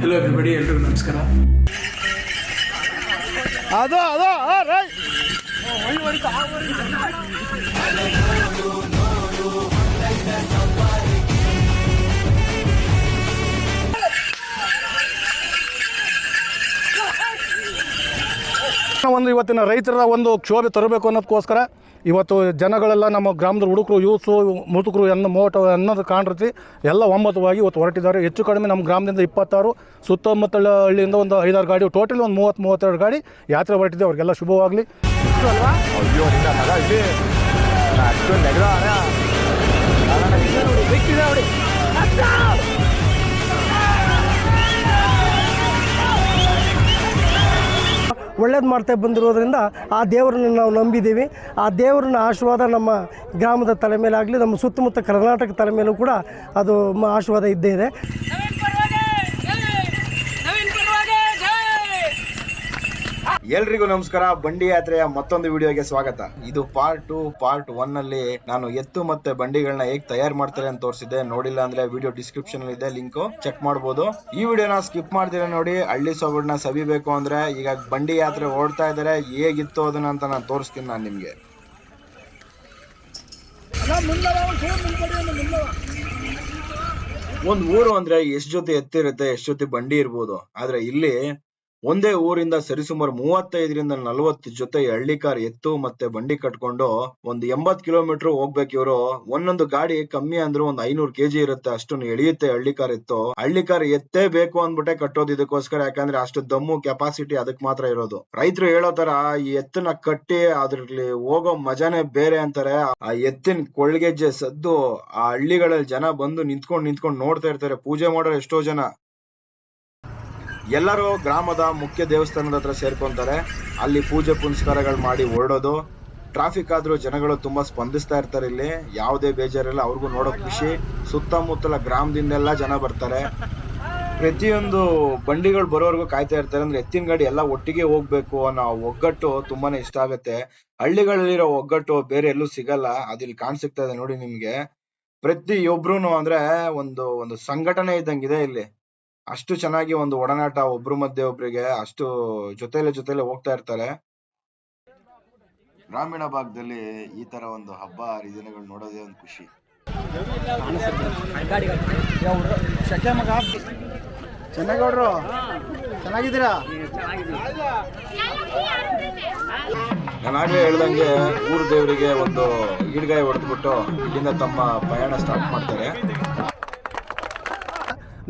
Hello everybody ಎಲ್ರಿಗೂ ನಮಸ್ಕಾರ. ಅದು ಅದು ರೈಟ್ ಒಂದು ಇವತ್ತಿನ ರೈತರ ಒಂದು ಕ್ಷೋಭೆ ತರಬೇಕು ಅನ್ನೋದಕ್ಕೋಸ್ಕರ ಇವತ್ತು ಜನಗಳೆಲ್ಲ ನಮ್ಮ ಗ್ರಾಮದ ಹುಡುಕರು ಯೂತ್ಸು ಮುದುಕರು, ಎನ್ನ ಮೋಟ ಅನ್ನೋದು ಕಾಣಿರ್ತಿ. ಎಲ್ಲ ಒಂಬತ್ತುವಾಗಿ ಇವತ್ತು ಹೊರಟಿದ್ದಾರೆ. ಹೆಚ್ಚು ಕಡಿಮೆ ನಮ್ಮ ಗ್ರಾಮದಿಂದ ಇಪ್ಪತ್ತಾರು, ಸುತ್ತಮುತ್ತಲ ಹಳ್ಳಿಯಿಂದ ಒಂದು ಐದಾರು ಗಾಡಿ, ಟೋಟಲ್ ಒಂದು ಮೂವತ್ತು ಮೂವತ್ತೆರಡು ಗಾಡಿ ಯಾತ್ರೆ ಹೊರಟಿದೆ. ಅವ್ರಿಗೆಲ್ಲ ಶುಭವಾಗಲಿ. ಅಯ್ಯೋ ಒಳ್ಳೇದು ಮಾಡ್ತಾ ಬಂದಿರೋದ್ರಿಂದ ಆ ದೇವರನ್ನ ನಾವು ನಂಬಿದ್ದೀವಿ. ಆ ದೇವರನ್ನ ಆಶೀರ್ವಾದ ನಮ್ಮ ಗ್ರಾಮದ ತಲೆ ಮೇಲೆ ಆಗಲಿ ನಮ್ಮ ಸುತ್ತಮುತ್ತ ಕರ್ನಾಟಕ ತಲೆ ಮೇಲೂ ಕೂಡ ಅದು ಆಶೀರ್ವಾದ ಇದ್ದೇ ಇದೆ. ಎಲ್ರಿಗೂ ನಮಸ್ಕಾರ. ಬಂಡಿ ಯಾತ್ರೆಯ ಮತ್ತೊಂದು ವಿಡಿಯೋಗೆ ಸ್ವಾಗತ. ಇದು ಪಾರ್ಟ್ ಟು ಪಾರ್ಟ್ ಒನ್ ಅಲ್ಲಿ ನಾನು ಎತ್ತು ಮತ್ತೆ ಬಂಡಿಗಳನ್ನ ಹೇಗ್ ತಯಾರು ಮಾಡ್ತಾರೆ ಅಂತ ತೋರಿಸಿದ್ದೆ. ನೋಡಿಲ್ಲ ಅಂದ್ರೆ ವಿಡಿಯೋ ಡಿಸ್ಕ್ರಿಪ್ಷನ್ ಅಲ್ಲಿ ಇದೆ ಲಿಂಕ್. ಚೆಕ್ ಮಾಡಬಹುದು ಈ ವಿಡಿಯೋನ ಸ್ಕಿಪ್ ಮಾಡ್ತೀರಾ ನೋಡಿ. ಹಳ್ಳಿ ಸೊಗಡನ್ನ ಸವಿಬೇಕು ಅಂದ್ರೆ ಈಗ ಬಂಡಿ ಯಾತ್ರೆ ಓಡ್ತಾ ಇದಾರೆ. ಹೇಗಿತ್ತು ಅದನ್ನ ಅಂತ ನಾನು ತೋರಿಸ್ತೀನಿ ನಾನು ನಿಮ್ಗೆ. ಒಂದ್ ಊರು ಅಂದ್ರೆ ಎಷ್ಟ್ ಜೊತೆ ಎತ್ತಿರುತ್ತೆ, ಎಷ್ಟ್ ಜೊತೆ ಬಂಡಿ ಇರ್ಬೋದು. ಆದ್ರೆ ಇಲ್ಲಿ ಒಂದೇ ಊರಿಂದ ಸರಿಸುಮಾರು ಮೂವತ್ತೈದರಿಂದ ನಲವತ್ತು ಜೊತೆ ಹಳ್ಳಿ ಕಾರ್ ಎತ್ತು ಮತ್ತೆ ಬಂಡಿ ಕಟ್ಕೊಂಡು ಒಂದು ಎಂಬತ್ ಕಿಲೋಮೀಟರ್ ಹೋಗ್ಬೇಕು ಇವರು. ಒಂದೊಂದು ಗಾಡಿ ಕಮ್ಮಿ ಅಂದ್ರೆ ಒಂದ್ ಐನೂರು ಕೆಜಿ ಇರುತ್ತೆ ಅಷ್ಟನ್ನು ಎಳೆಯುತ್ತೆ ಹಳ್ಳಿಕಾರ್ ಎತ್ತು. ಹಳ್ಳಿ ಕಾರ್ ಎತ್ತೇ ಬೇಕು ಅಂದ್ಬಿಟ್ಟೆ ಕಟ್ಟೋದು ಇದಕ್ಕೋಸ್ಕರ, ಯಾಕಂದ್ರೆ ಅಷ್ಟು ದಮ್ಮು ಕೆಪಾಸಿಟಿ ಅದಕ್ ಮಾತ್ರ ಇರೋದು. ರೈತರು ಹೇಳೋ ತರ ಈ ಎತ್ತನ್ನ ಕಟ್ಟಿ ಅದ್ರಲ್ಲಿ ಹೋಗೋ ಮಜಾನೇ ಬೇರೆ ಅಂತಾರೆ. ಆ ಎತ್ತಿನ ಕೊಳ್ಗೆಜ್ಜೆ ಸದ್ದು ಆ ಹಳ್ಳಿಗಳಲ್ಲಿ ಜನ ಬಂದು ನಿಂತ್ಕೊಂಡ್ ನಿಂತ್ಕೊಂಡು ನೋಡ್ತಾ ಇರ್ತಾರೆ. ಪೂಜೆ ಮಾಡೋರು ಎಷ್ಟೋ ಜನ. ಎಲ್ಲರೂ ಗ್ರಾಮದ ಮುಖ್ಯ ದೇವಸ್ಥಾನದ ಹತ್ರ ಸೇರ್ಕೊಂತಾರೆ. ಅಲ್ಲಿ ಪೂಜೆ ಪುನಸ್ಕಾರಗಳು ಮಾಡಿ ಹೊರಡೋದು ಟ್ರಾಫಿಕ್ ಆದ್ರೂ ಜನಗಳು ತುಂಬಾ ಸ್ಪಂದಿಸ್ತಾ ಇರ್ತಾರೆ ಇಲ್ಲಿ. ಯಾವುದೇ ಬೇಜಾರಿಲ್ಲ, ಅವ್ರಿಗೂ ನೋಡೋ ಖುಷಿ. ಸುತ್ತಮುತ್ತಲ ಗ್ರಾಮದಿಂದೆಲ್ಲ ಜನ ಬರ್ತಾರೆ. ಪ್ರತಿಯೊಂದು ಬಂಡಿಗಳು ಬರೋವರೆಗೂ ಕಾಯ್ತಾ ಇರ್ತಾರೆ. ಅಂದ್ರೆ ಎತ್ತಿನ ಗಾಡಿ ಎಲ್ಲ ಒಟ್ಟಿಗೆ ಹೋಗ್ಬೇಕು ಅನ್ನೋ ಒಗ್ಗಟ್ಟು ತುಂಬಾನೇ ಇಷ್ಟ ಆಗುತ್ತೆ. ಹಳ್ಳಿಗಳಲ್ಲಿರೋ ಒಗ್ಗಟ್ಟು ಬೇರೆ ಎಲ್ಲೂ ಸಿಗಲ್ಲ. ಅದಿಲ್ಲಿ ಕಾಣಿಸ್ತಾ ಇದೆ ನೋಡಿ ನಿಮ್ಗೆ. ಪ್ರತಿಯೊಬ್ರು ಅಂದ್ರೆ ಒಂದು ಒಂದು ಸಂಘಟನೆ ಇದ್ದಂಗಿದೆ ಇಲ್ಲಿ. ಅಷ್ಟು ಚೆನ್ನಾಗಿ ಒಂದು ಒಡನಾಟ ಒಬ್ರು ಮಧ್ಯೆ ಒಬ್ರಿಗೆ ಅಷ್ಟು ಜೊತೆಲೆ ಜೊತೆಲೆ ಹೋಗ್ತಾ ಇರ್ತಾರೆ. ಗ್ರಾಮೀಣ ಭಾಗದಲ್ಲಿ ಈ ತರ ಒಂದು ಹಬ್ಬ ಹರಿದಿನಗಳು ನೋಡೋದೇ ಒಂದು ಖುಷಿ. ಚೆನ್ನಗೌಡ್ರು ಚೆನ್ನಾಗಿದ್ದೀರಾ? ನಾನಾಗಲೇ ಹೇಳ್ದಂಗೆ ಊರು ದೇವರಿಗೆ ಒಂದು ಈಡ್ಗಾಯಿ ಹೊಡೆದ್ಬಿಟ್ಟು ಇಲ್ಲಿಂದ ತಮ್ಮ ಪ್ರಯಾಣ ಸ್ಟಾರ್ಟ್ ಮಾಡ್ತಾರೆ.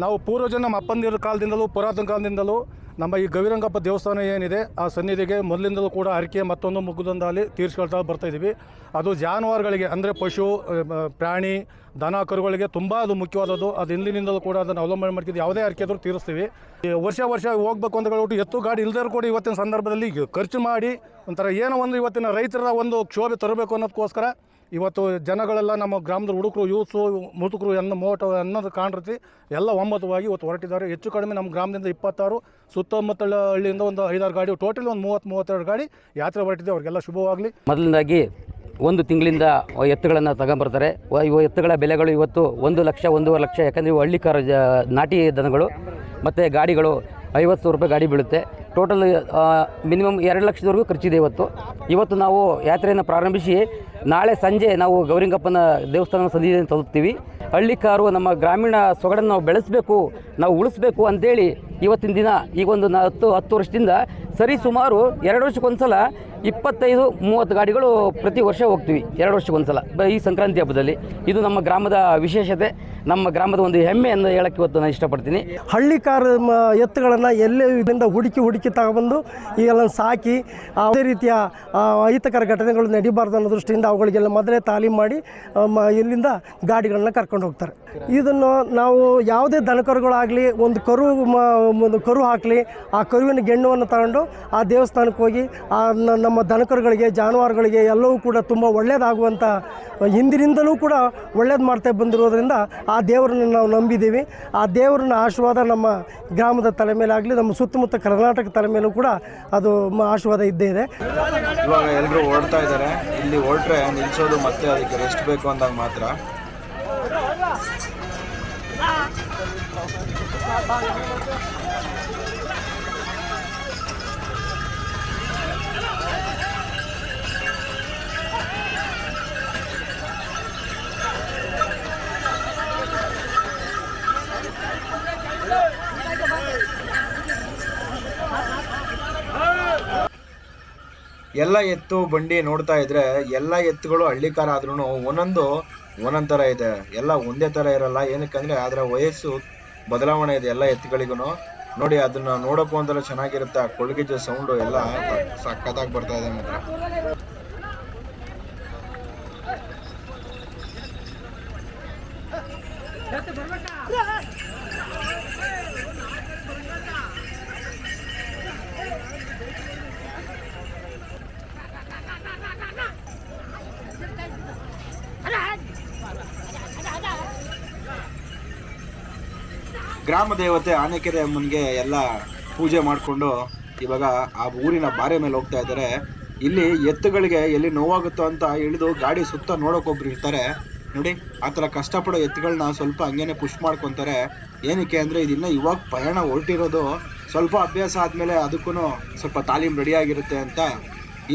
ನಾವು ಪೂರ್ವಜ ನಮ್ಮ ಅಪ್ಪಂದಿರ ಕಾಲದಿಂದಲೂ, ಪುರಾತನ ಕಾಲದಿಂದಲೂ ನಮ್ಮ ಈ ಗವಿರಂಗಪ್ಪ ದೇವಸ್ಥಾನ ಏನಿದೆ, ಆ ಸನ್ನಿಧಿಗೆ ಮೊದಲಿಂದಲೂ ಕೂಡ ಹರಕೆ ಮತ್ತೊಂದು ಮುಗ್ಗದೊಂದಲ್ಲಿ ತೀರಿಸ್ಕೊಳ್ತಾ ಬರ್ತಾಯಿದ್ದೀವಿ ಅದು ಜಾನುವಾರುಗಳಿಗೆ, ಅಂದರೆ ಪಶು ಪ್ರಾಣಿ, ದನ, ಕರುಗಳಿಗೆ ತುಂಬ ಅದು ಮುಖ್ಯವಾದದ್ದು. ಅದು ಹಿಂದಿನಿಂದಲೂ ಕೂಡ ಅದನ್ನು ಅವಲಂಬನೆ ಮಾಡ್ತಿದ್ದು ಯಾವುದೇ ಹರಕೆ ಆದರೂ ತೀರಿಸ್ತೀವಿ. ವರ್ಷ ವರ್ಷ ಹೋಗ್ಬೇಕು ಅಂತ ಹೇಳ್ಬಿಟ್ಟು ಎತ್ತು ಗಾಡಿ ಇಲ್ದರೂ ಕೂಡ ಇವತ್ತಿನ ಸಂದರ್ಭದಲ್ಲಿ ಖರ್ಚು ಮಾಡಿ ಒಂಥರ ಏನೋ ಒಂದು ಇವತ್ತಿನ ರೈತರ ಒಂದು ಕ್ಷೋಭೆ ತರಬೇಕು ಅನ್ನೋದಕ್ಕೋಸ್ಕರ ಇವತ್ತು ಜನಗಳೆಲ್ಲ ನಮ್ಮ ಗ್ರಾಮದ ಹುಡುಗರು ಯೂತ್ಸು ಮುದುಕರು, ಎನ್ನ ಮೋಟ ಅನ್ನೋದು ಕಾಣಿರ್ತಿ. ಎಲ್ಲ ಒಮ್ಮತವಾಗಿ ಇವತ್ತು ಹೊರಟಿದ್ದಾರೆ. ಹೆಚ್ಚು ಕಡಿಮೆ ನಮ್ಮ ಗ್ರಾಮದಿಂದ ಇಪ್ಪತ್ತಾರು, ಸುತ್ತಮುತ್ತಲ ಹಳ್ಳಿಯಿಂದ ಒಂದು ಐದಾರು ಗಾಡಿ ಟೋಟಲ್ ಒಂದು ಮೂವತ್ತು, ಮೂವತ್ತೆರಡು ಗಾಡಿ ಯಾತ್ರೆ ಹೊರಟಿದೆ. ಅವ್ರಿಗೆಲ್ಲ ಶುಭವಾಗಲಿ. ಮೊದಲನೇದಾಗಿ ಒಂದು ತಿಂಗಳಿಂದ ಎತ್ತುಗಳನ್ನು ತಗೊಂಬರ್ತಾರೆ. ಇವು ಎತ್ತುಗಳ ಬೆಲೆಗಳು ಇವತ್ತು ಒಂದು ಲಕ್ಷ, ಒಂದೂವರೆ ಲಕ್ಷ. ಯಾಕಂದರೆ ಇವು ಹಳ್ಳಿಕಾರ ಜ ನಾಟಿ ದನಗಳು. ಮತ್ತು ಗಾಡಿಗಳು ಐವತ್ತು ಸಾವಿರ ರೂಪಾಯಿ ಗಾಡಿ ಬೀಳುತ್ತೆ. ಟೋಟಲ್ ಮಿನಿಮಮ್ ಎರಡು ಲಕ್ಷದವರೆಗೂ ಖರ್ಚಿದೆ ಇವತ್ತು. ಇವತ್ತು ನಾವು ಯಾತ್ರೆಯನ್ನು ಪ್ರಾರಂಭಿಸಿ ನಾಳೆ ಸಂಜೆ ನಾವು ಗೌರಿಂಗಪ್ಪನ ದೇವಸ್ಥಾನ ಸನ್ನಿಧಿಯನ್ನು ತಲುಪ್ತೀವಿ. ಹಳ್ಳಿ ಕಾರು ನಮ್ಮ ಗ್ರಾಮೀಣ ಸೊಗಡನ್ನು ನಾವು ಬೆಳೆಸಬೇಕು, ನಾವು ಉಳಿಸ್ಬೇಕು ಅಂತೇಳಿ ಇವತ್ತಿನ ದಿನ ಈಗೊಂದು ನಾ, ಹತ್ತು ಹತ್ತು ವರ್ಷದಿಂದ ಸರಿ, ಸುಮಾರು ಎರಡು ವರ್ಷಕ್ಕೊಂದ್ಸಲ ಇಪ್ಪತ್ತೈದು, ಮೂವತ್ತು ಗಾಡಿಗಳು ಪ್ರತಿ ವರ್ಷ ಹೋಗ್ತೀವಿ. ಎರಡು ವರ್ಷಕ್ಕೊಂದ್ಸಲ. ಈ ಸಂಕ್ರಾಂತಿ ಹಬ್ಬದಲ್ಲಿ. ಇದು ನಮ್ಮ ಗ್ರಾಮದ ವಿಶೇಷತೆ. ನಮ್ಮ ಗ್ರಾಮದ ಒಂದು ಹೆಮ್ಮೆ ಅಂತ ಹೇಳಕ್ಕೆ ಇವತ್ತು ನಾನು ಇಷ್ಟಪಡ್ತೀನಿ. ಹಳ್ಳಿ ಕಾರ ಎತ್ತುಗಳನ್ನು ಎಲ್ಲೇ ಇದರಿಂದ ಹುಡುಕಿ ಹುಡುಕಿ ತಗೊಬಂದು ಈಗೆಲ್ಲ ಸಾಕಿ ಅದೇ ರೀತಿಯ ಅಹಿತಕರ ಘಟನೆಗಳು ನಡೀಬಾರ್ದು ಅನ್ನೋ ದೃಷ್ಟಿಯಿಂದ ಅವುಗಳಿಗೆಲ್ಲ ಮೊದಲೇ ತಾಲೀಮ್ ಮಾಡಿ ಇಲ್ಲಿಂದ ಗಾಡಿಗಳನ್ನ ಕರ್ಕೊಂಡು ಹೋಗ್ತಾರೆ. ಇದನ್ನು ನಾವು ಯಾವುದೇ ದನಕರುಗಳಾಗಲಿ, ಒಂದು ಕರು ಒಂದು ಕರು ಹಾಕಲಿ, ಆ ಕರುವಿನ ಗೆಣ್ಣುವನ್ನು ತಗೊಂಡು ಆ ದೇವಸ್ಥಾನಕ್ಕೆ ಹೋಗಿ, ಆ ನಮ್ಮ ದನಕರುಗಳಿಗೆ, ಜಾನುವಾರುಗಳಿಗೆ ಎಲ್ಲವೂ ಕೂಡ ತುಂಬ ಒಳ್ಳೆಯದಾಗುವಂಥ ಹಿಂದಿನಿಂದಲೂ ಕೂಡ ಒಳ್ಳೇದು ಮಾಡ್ತಾ ಬಂದಿರೋದ್ರಿಂದ ಆ ದೇವರನ್ನ ನಾವು ನಂಬಿದ್ದೀವಿ. ಆ ದೇವರನ್ನ ಆಶೀರ್ವಾದ ನಮ್ಮ ಗ್ರಾಮದ ತಲೆ ಮೇಲೆ ಆಗಲಿ ನಮ್ಮ ಸುತ್ತಮುತ್ತ ಕರ್ನಾಟಕ ತಲೆ ಮೇಲೂ ಕೂಡ ಅದು ಆಶೀರ್ವಾದ ಇದ್ದೇ ಇದೆ. ಇವಾಗ ಎಲ್ಲರೂ ಓಡ್ತಾ ಇದ್ದಾರೆ. ಇಲ್ಲಿ ಹೊರಟ್ರೆ ನಿಲ್ಸೋದು ಮತ್ತೆ ಅದಕ್ಕೆ ರೆಸ್ಟ್ ಬೇಕು ಅಂದಾಗ ಮಾತ್ರ. ಎಲ್ಲ ಎತ್ತು ಬಂಡಿ ನೋಡ್ತಾ ಇದ್ರೆ ಎಲ್ಲ ಎತ್ತುಗಳು ಹಳ್ಳಿಕಾರ ಆದ್ರೂ ಒಂದೊಂದು ಒಂದೊಂದು ಥರ ಇದೆ. ಎಲ್ಲ ಒಂದೇ ತರ ಇರಲ್ಲ. ಏನಕ್ಕಂದ್ರೆ ಅದರ ವಯಸ್ಸು ಬದಲಾವಣೆ ಇದೆ ಎಲ್ಲ ಎತ್ತುಗಳಿಗೂ ನೋಡಿ, ಅದನ್ನ ನೋಡಕ್ಕೂ ಒಂಥರ ಚೆನ್ನಾಗಿರುತ್ತೆ. ಕೊಳ್ಗಿಜ ಸೌಂಡು ಎಲ್ಲ ಸಕ್ಕತ್ತಾಗಿ ಬರ್ತಾ ಇದೆ ಮಾತ್ರ. ಗ್ರಾಮ ದೇವತೆ ಆನೆಕೆರೆ ಅಮ್ಮನಿಗೆ ಎಲ್ಲ ಪೂಜೆ ಮಾಡಿಕೊಂಡು ಇವಾಗ ಆ ಊರಿನ ಬಾರೆ ಮೇಲೆ ಹೋಗ್ತಾ ಇದ್ದಾರೆ. ಇಲ್ಲಿ ಎತ್ತುಗಳಿಗೆ ಎಲ್ಲಿ ನೋವಾಗುತ್ತೋ ಅಂತ ಇಳಿದು ಗಾಡಿ ಸುತ್ತ ನೋಡೋಕೆ ಒಬ್ರು ಇರ್ತಾರೆ. ನೋಡಿ, ಆ ಥರ ಕಷ್ಟಪಡೋ ಎತ್ತುಗಳನ್ನ ಸ್ವಲ್ಪ ಹಂಗೇನೆ ಪುಷ್ ಮಾಡ್ಕೊತಾರೆ. ಏನಕ್ಕೆ ಅಂದರೆ ಇದನ್ನ ಇವಾಗ ಪ್ರಯಾಣ ಹೊರಟಿರೋದು ಸ್ವಲ್ಪ ಅಭ್ಯಾಸ ಆದಮೇಲೆ ಅದಕ್ಕೂ ಸ್ವಲ್ಪ ತಾಲೀಮ್ ರೆಡಿಯಾಗಿರುತ್ತೆ ಅಂತ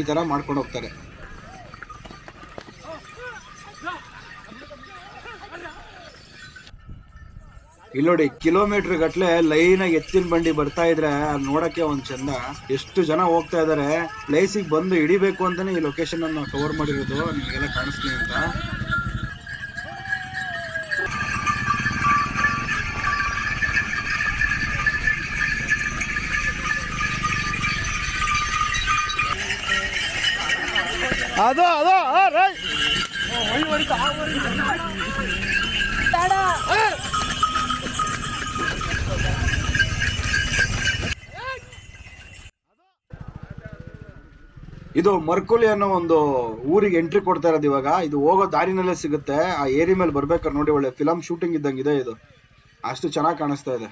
ಈ ಥರ ಮಾಡ್ಕೊಂಡು ಹೋಗ್ತಾರೆ. ಇಲ್ಲಿ ನೋಡಿ ಕಿಲೋಮೀಟರ್ ಗಟ್ಲೆ ಲೈನ್ ಆಗಿ ಎತ್ತಿನ ಬಂಡಿ ಬರ್ತಾ ಇದ್ರೆ ಅದ್ ನೋಡಕ್ಕೆ ಒಂದ್ ಚಂದ. ಎಷ್ಟು ಜನ ಹೋಗ್ತಾ ಇದಾರೆ ಪ್ಲೇಸಿಗೆ ಬಂದು ಹಿಡಿಬೇಕು ಅಂತಾನೆ ಈ ಲೊಕೇಶನ್ ಅನ್ನ ಕವರ್ ಮಾಡಿರೋದು ನಿಮಗೆಲ್ಲ ಕಾಣಿಸ್ಲಿ ಅಂತ. ಅದು ಅದು ಇದು ಮರ್ಕುಲಿ ಅನ್ನೋ ಒಂದು ಊರಿಗೆ ಎಂಟ್ರಿ ಕೊಡ್ತಾ ಇರೋದು ಇವಾಗ. ಇದು ಹೋಗೋ ದಾರಿನಲ್ಲೇ ಸಿಗುತ್ತೆ. ಆ ಏರಿ ಮೇಲೆ ಬರ್ಬೇಕಾದ್ರೆ ನೋಡಿ ಒಳ್ಳೆ ಫಿಲಂ ಶೂಟಿಂಗ್ ಇದ್ದಂಗಿದೆ ಇದು. ಅಷ್ಟು ಚೆನ್ನಾಗಿ ಕಾಣಿಸ್ತಾ ಇದೆ.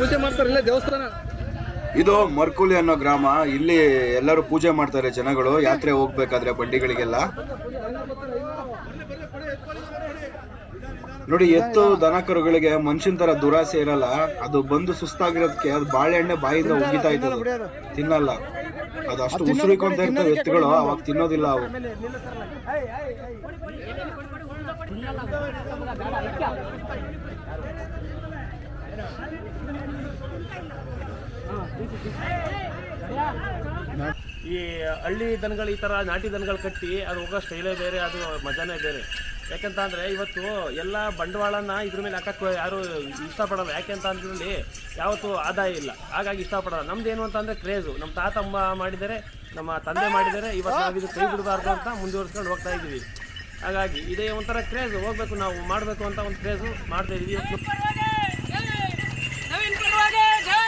ಪೂಜೆ ಮಾಡ್ತಾರೆ ಇಲ್ಲೇ ದೇವಸ್ಥಾನ? ಇದು ಮರ್ಕುಲಿ ಅನ್ನೋ ಗ್ರಾಮ. ಇಲ್ಲಿ ಎಲ್ಲರೂ ಪೂಜೆ ಮಾಡ್ತಾರೆ ಜನಗಳು ಯಾತ್ರೆ ಹೋಗ್ಬೇಕಾದ್ರೆ ಬಂಡಿಗಳಿಗೆಲ್ಲ. ನೋಡಿ ಎತ್ತು ದನ ಕರುಗಳಿಗೆ ಮನುಷ್ಯನ್ ತರ ದುರಾಸೆ ಇರಲ್ಲ. ಅದು ಬಂದು ಸುಸ್ತಾಗಿರೋದಕ್ಕೆ ಅದು ಬಾಳೆಹಣ್ಣೆ ಬಾಯಿಂದ ಉಗಿತಾ ಇದ್ದದು ತಿನ್ನಲ್ಲ. ಅದು ಅಷ್ಟು ಉಸಿರಿಕೊಂತ ಇರ್ತವೆ ಎತ್ತುಗಳು. ಅವಾಗ ತಿನ್ನೋದಿಲ್ಲ ಅವು. ಈ ಹಳ್ಳಿ ದನಗಳು ಈ ಥರ ನಾಟಿ ದನಗಳು ಕಟ್ಟಿ ಅದು ಹೋಗೋ ಸ್ಟೈಲೇ ಬೇರೆ, ಅದು ಮಜಾನೇ ಬೇರೆ. ಯಾಕೆಂತ ಅಂದರೆ ಇವತ್ತು ಎಲ್ಲ ಬಂಡವಾಳನ ಇದ್ರ ಮೇಲೆ ಹಾಕಕ್ಕೆ ಯಾರು ಇಷ್ಟಪಡಲ್ಲ. ಯಾಕೆಂತ ಅಂದ್ರಲ್ಲಿ ಯಾವತ್ತೂ ಆದಾಯ ಇಲ್ಲ. ಹಾಗಾಗಿ ಇಷ್ಟಪಡಲ್ಲ. ನಮ್ದು ಏನು ಅಂತಂದರೆ ಕ್ರೇಜು. ನಮ್ಮ ತಾತ ಅಮ್ಮ ಮಾಡಿದರೆ ನಮ್ಮ ತಂದೆ ಮಾಡಿದರೆ ಇವತ್ತು ನಾವು ಇದು ಕೈ ಬಿಡಬಾರ್ದು ಅಂತ ಮುಂದುವರಿಸ್ಕೊಂಡು ಹೋಗ್ತಾ ಇದ್ದೀವಿ ಹಾಗಾಗಿ ಇದೇ ಒಂಥರ ಕ್ರೇಜು. ಹೋಗ್ಬೇಕು ನಾವು, ಮಾಡಬೇಕು ಅಂತ ಒಂದು ಕ್ರೇಜು ಮಾಡ್ತಾ ಇದ್ದೀವಿ ಇವತ್ತು ನವೀನ್ ಪರವಾಗಿ ಜೈ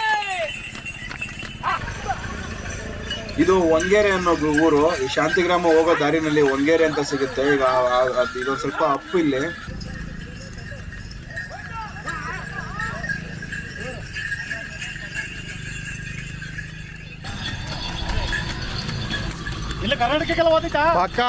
ಇದು ಒಂಗೇರೆ ಅನ್ನೋ ಊರು. ಈ ಶಾಂತಿಗ್ರಾಮ ಹೋಗೋ ದಾರಿನಲ್ಲಿ ಒಂಗೇರೆ ಅಂತ ಸಿಗುತ್ತೆ. ಈಗ ಇದೊಂದು ಸ್ವಲ್ಪ ಅಪ್ಪು ಇಲ್ಲಿ. ಇಲ್ಲ ಕರ್ನಾಟಕಕ್ಕೆಲ್ಲ ಓದಿತಾ ಪಕ್ಕ.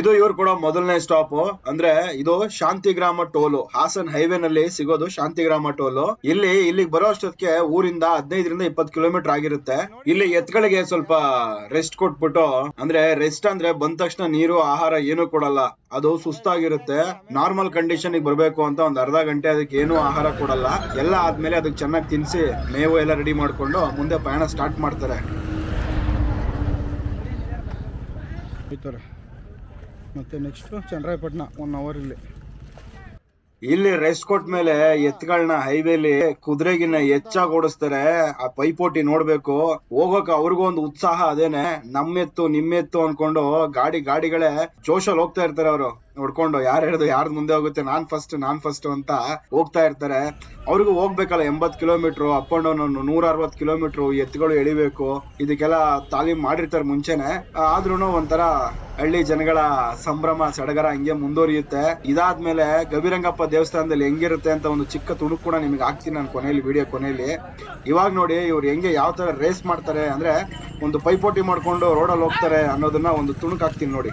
ಇದು ಇವ್ರು ಕೊಡೋ ಮೊದಲನೇ ಸ್ಟಾಪ್. ಅಂದ್ರೆ ಇದು ಶಾಂತಿಗ್ರಾಮ ಟೋಲು. ಹಾಸನ್ ಹೈವೇ ನಲ್ಲಿ ಸಿಗೋದು ಶಾಂತಿಗ್ರಾಮ ಟೋಲು. ಇಲ್ಲಿ, ಇಲ್ಲಿಗೆ ಬರೋ ಅಷ್ಟೊತ್ತಿಗೆ ಊರಿಂದ ಹದಿನೈದರಿಂದ ಇಪ್ಪತ್ತು ಕಿಲೋಮೀಟರ್ ಆಗಿರುತ್ತೆ. ಇಲ್ಲಿ ಎತ್ಗಳಿಗೆ ಸ್ವಲ್ಪ ರೆಸ್ಟ್ ಕೊಟ್ಬಿಟ್ಟು, ಅಂದ್ರೆ ರೆಸ್ಟ್ ಅಂದ್ರೆ ಬಂದ ತಕ್ಷಣ ನೀರು, ಆಹಾರ ಏನು ಕೊಡಲ್ಲ. ಅದು ಸುಸ್ತಾಗಿರುತ್ತೆ. ನಾರ್ಮಲ್ ಕಂಡೀಷನ್ ಬರಬೇಕು ಅಂತ ಒಂದ್ ಅರ್ಧ ಗಂಟೆ ಅದಕ್ಕೆ ಏನು ಆಹಾರ ಕೊಡಲ್ಲ. ಎಲ್ಲ ಆದ್ಮೇಲೆ ಅದಕ್ಕೆ ಚೆನ್ನಾಗಿ ತಿನ್ಸಿ, ಮೇವು ಎಲ್ಲ ರೆಡಿ ಮಾಡ್ಕೊಂಡು ಮುಂದೆ ಪಯಣ ಸ್ಟಾರ್ಟ್ ಮಾಡ್ತಾರೆ. ಮತ್ತು ನೆಕ್ಸ್ಟು ಚಂದ್ರಾಯಪಟ್ಟಣ ಒನ್ ಅವರ್ ಇಲ್ಲಿ. ಇಲ್ಲಿ ರೆಸ್ಟ್ ಕೊಟ್ಮೇಲೆ ಎತ್ಗಳನ್ನ ಹೈವೇಲಿ ಕುದುರೆಗಿನ್ನ ಹೆಚ್ಚಾಗಿ ಓಡಿಸ್ತಾರೆ. ಆ ಪೈಪೋಟಿ ನೋಡ್ಬೇಕು. ಹೋಗೋಕೆ ಅವ್ರಿಗೂ ಒಂದು ಉತ್ಸಾಹ ಅದೇನೆ. ನಮ್ಮೆತ್ತು, ನಿಮ್ಮೆತ್ತು ಅನ್ಕೊಂಡು ಗಾಡಿ, ಗಾಡಿಗಳೇ ಜೋಶಲ್ಲಿ ಹೋಗ್ತಾ ಇರ್ತಾರೆ ಅವರು. ನೋಡ್ಕೊಂಡು ಯಾರು ಹಿಡಿದು ಯಾರ್ದು ಮುಂದೆ ಹೋಗುತ್ತೆ, ನಾನ್ ಫಸ್ಟ್ ನಾನ್ ಫಸ್ಟ್ ಅಂತ ಹೋಗ್ತಾ ಇರ್ತಾರೆ. ಅವ್ರಿಗೂ ಹೋಗ್ಬೇಕಲ್ಲ ಎಂಬತ್ ಕಿಲೋಮೀಟರ್ ಅಪ್ ಅಂಡ್ ಡೌನ್ ನೂರ ಅರವತ್ ಕಿಲೋಮೀಟರ್ ಎತ್ತುಗಳು ಎಳಿಬೇಕು. ಇದಕ್ಕೆಲ್ಲ ತಾಲೀಮ್ ಮಾಡಿರ್ತಾರೆ ಮುಂಚೆನೆ. ಆದ್ರೂ ಒಂಥರ ಹಳ್ಳಿ ಜನಗಳ ಸಂಭ್ರಮ, ಸಡಗರ ಹಂಗೆ ಮುಂದುವರಿಯುತ್ತೆ. ಇದಾದ್ಮೇಲೆ ಗವಿರಂಗಪ್ಪ ದೇವಸ್ಥಾನದಲ್ಲಿ ಹೆಂಗಿರುತ್ತೆ ಅಂತ ಒಂದು ಚಿಕ್ಕ ತುಣುಕು ಕೂಡ ನಿಮಗೆ ಹಾಕ್ತೀನಿ ನಾನು ಕೊನೆಯಲ್ಲಿ ವಿಡಿಯೋ ಕೊನೆಯಲ್ಲಿ. ಇವಾಗ ನೋಡಿ ಇವ್ರು ಹೆಂಗೆ ಯಾವ ತರ ರೇಸ್ ಮಾಡ್ತಾರೆ ಅಂದ್ರೆ, ಒಂದು ಪೈಪೋಟಿ ಮಾಡ್ಕೊಂಡು ರೋಡಲ್ಲಿ ಹೋಗ್ತಾರೆ ಅನ್ನೋದನ್ನ ಒಂದು ತುಣುಕು ಹಾಕ್ತೀನಿ ನೋಡಿ.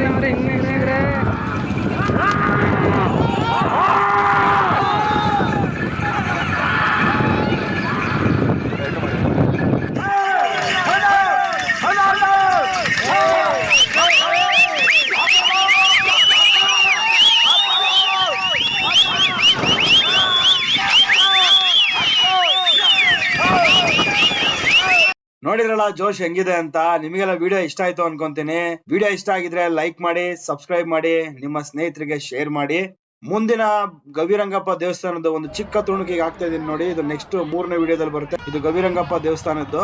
Gracias. ನೋಡಿದ್ರಲ್ಲ ಜೋಶ್ ಹೆಂಗಿದೆ ಅಂತ ನಿಮಗೆಲ್ಲ ವಿಡಿಯೋ ಇಷ್ಟ ಆಯ್ತು ಅನ್ಕೊಂತೀನಿ. ವಿಡಿಯೋ ಇಷ್ಟ ಆಗಿದ್ರೆ ಲೈಕ್ ಮಾಡಿ ಸಬ್ಸ್ಕ್ರೈಬ್ ಮಾಡಿ, ನಿಮ್ಮ ಸ್ನೇಹಿತರಿಗೆ ಶೇರ್ ಮಾಡಿ. ಮುಂದಿನ ಗವಿರಂಗಪ್ಪ ದೇವಸ್ಥಾನದ ಒಂದು ಚಿಕ್ಕ ತುಣುಕಿಗೆ ಆಗ್ತಾ ಇದೀನಿ ನೋಡಿ. ಇದು ನೆಕ್ಸ್ಟ್ ಮೂರನೇ ವಿಡಿಯೋದಲ್ಲಿ ಬರುತ್ತೆ. ಇದು ಗವಿರಂಗಪ್ಪ ದೇವಸ್ಥಾನದ್ದು.